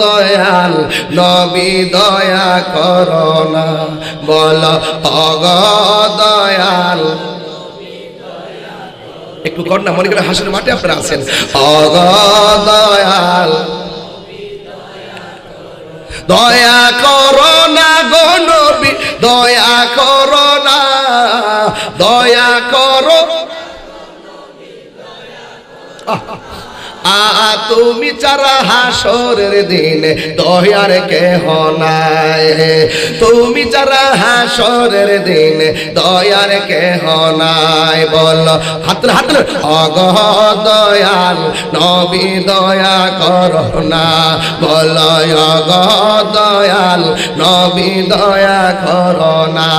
দয়াল, নবী দয়া করোনা বল, অগ দয়াল। একটু কর না, মনে করে হাসির মাঠে আপনারা আছেন। অগ দয়াল। দয়া করো না গো নবী, দয়া করো না। দয়া করো। তুমি চারা হাসরের দিনে দয়ার কেহ নাই। তুমি চারা হাসরের দিনে দয়ার কেহ নাই, বল, হাত হাত অগ, দয়াল, নবী দয়া করো না। বল, অগ, দয়াল, নবী দয়া করো না।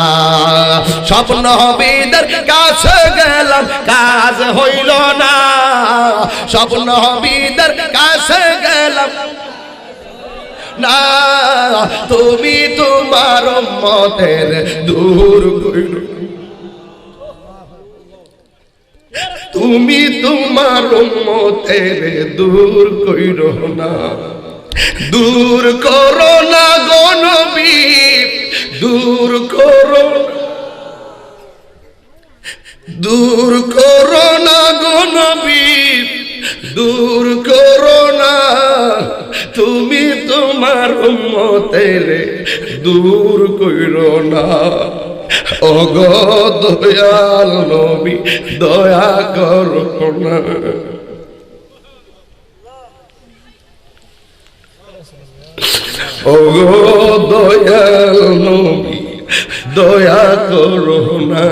স্বপ্ন হবিদের কাছে গেলাম, কাজ হইল না। স্বপ্ন হবিদের কাছে গেলাম। না, তুমি তোমার মতের দূর কইল তুমি তোমার মতের দূর কইর না। দূর করো না গো নবী, দূর তোমার মতের দূর কইরো না। অগ দয়াল নবী, দয়া করো না ওগো দয়াল নবী, দয়া করো না